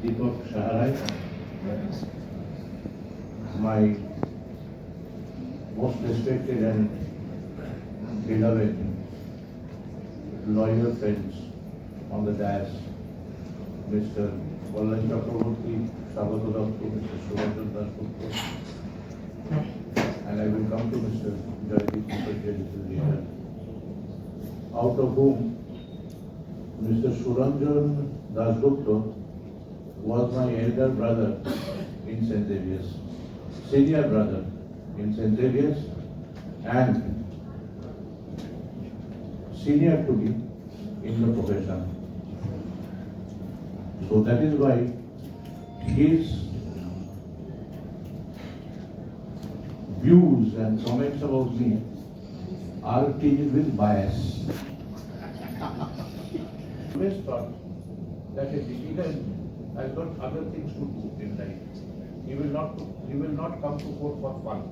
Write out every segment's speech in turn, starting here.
Deepak Saharai, my most respected and beloved lawyer friends on the dais, Mr. Wallan Chakraborty, Sabato Daktu, Mr. Suranjan Dasgupta, and I will come to Mr. Jagdeep Mukherjee later, out of whom Mr. Suranjan Dasgupta was my elder brother in St. Xavier's, senior brother in St. Xavier's, and senior to me in the profession. So that is why his views and comments about me are tinged with bias. Always thought that a has got other things to do in life. He will not, he will not come to court for fun.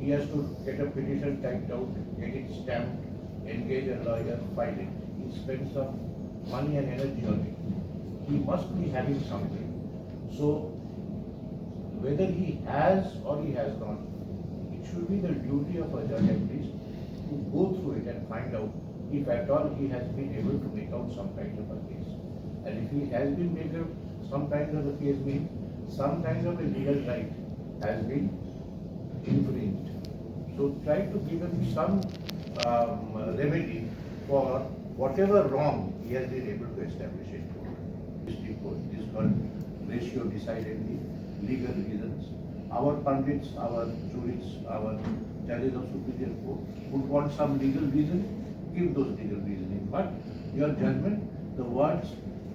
He has to get a petition typed out, get it stamped, engage a lawyer, file it. He spends some money and energy on it. He must be having something. So whether he has or he has not, it should be the duty of a judge at least to go through it and find out if at all he has been able to make out some kind of a case. And if he has been made some kind of a case means some kind of a legal right has been infringed. So try to give him some um, remedy for whatever wrong he has been able to establish in court. District court is called ratio decidedly legal reasons. Our pundits, our jurists, our judges of superior court would want some legal reason, give those legal reasoning. But your judgment, the words,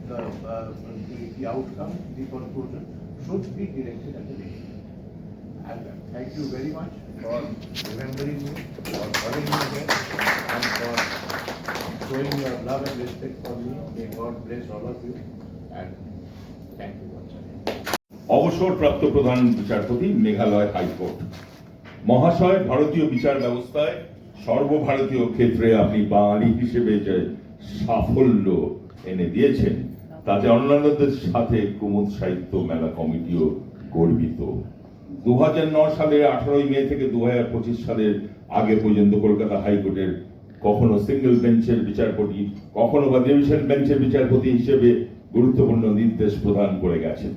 the, uh, the, the outcome, the conclusion should be directed at the legal. And uh, thank you very much for remembering me, for calling me here, and for showing your love and respect for me. May God bless all of you, and thank you once again. অবসরপ্রাপ্ত প্রধান বিচারপতি Meghalaya high court মহাশয় ভারতীয় বিচার ব্যবস্থায় সর্বভারতীয় ক্ষেত্রে আপনি বাঙালি হিসেবে যে সাফল্য এনে দিয়েছেন। তাতে অন্যান্যদের সাথে কুমুদ সাহিত্য মেলা কমিটিও গর্বিত। দু সালের আঠারোই মে থেকে দু সালের আগে পর্যন্ত কলকাতা হাইকোর্টের কখনো সিঙ্গেল বেঞ্চের বিচারপতি, কখনো বা ডিভিশন বেঞ্চের বিচারপতি হিসেবে গুরুত্বপূর্ণ নির্দেশ প্রদান করে গেছেন।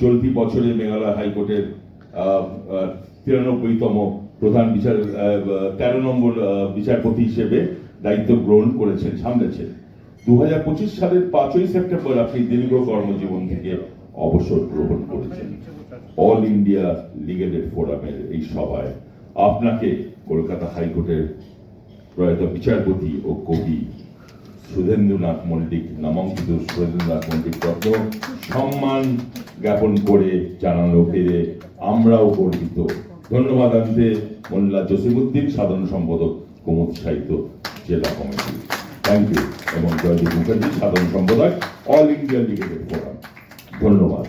চলতি বছরে মেঘালয় হাইকোর্টের তিরানব্বইতম প্রধান বিচার তেরো নম্বর বিচারপতি হিসেবে দায়িত্ব গ্রহণ করেছেন, সামলেছেন। দু হাজার পঁচিশ সালের পাঁচই সেপ্টেম্বর আপনি দীর্ঘ কর্মজীবন থেকে অবসর গ্রহণ করেছেন। অল ইন্ডিয়া লিগেল এড ফোরামের এই সভায় আপনাকে কলকাতা হাইকোর্টের প্রয়াত বিচারপতি ও কবি সুধেন্দ্রনাথ মল্লিক, নামাঙ্কিত সুধেন্দ্রনাথ মল্লিক রত্ন সম্মান জ্ঞাপন করে জানানো পেরে আমরাও গর্বিত। ধন্যবাদ আনতে মোল্লা জসিমুদ্দিন সাধারণ সম্পাদক কুমুদ সাহিত্য, জেলা কমিটি। ইউ এবং জয়দীপ মুখার্জি সাধারণ সম্পাদক অল ইন্ডিয়া লিগেটের ফোরাম ধন্যবাদ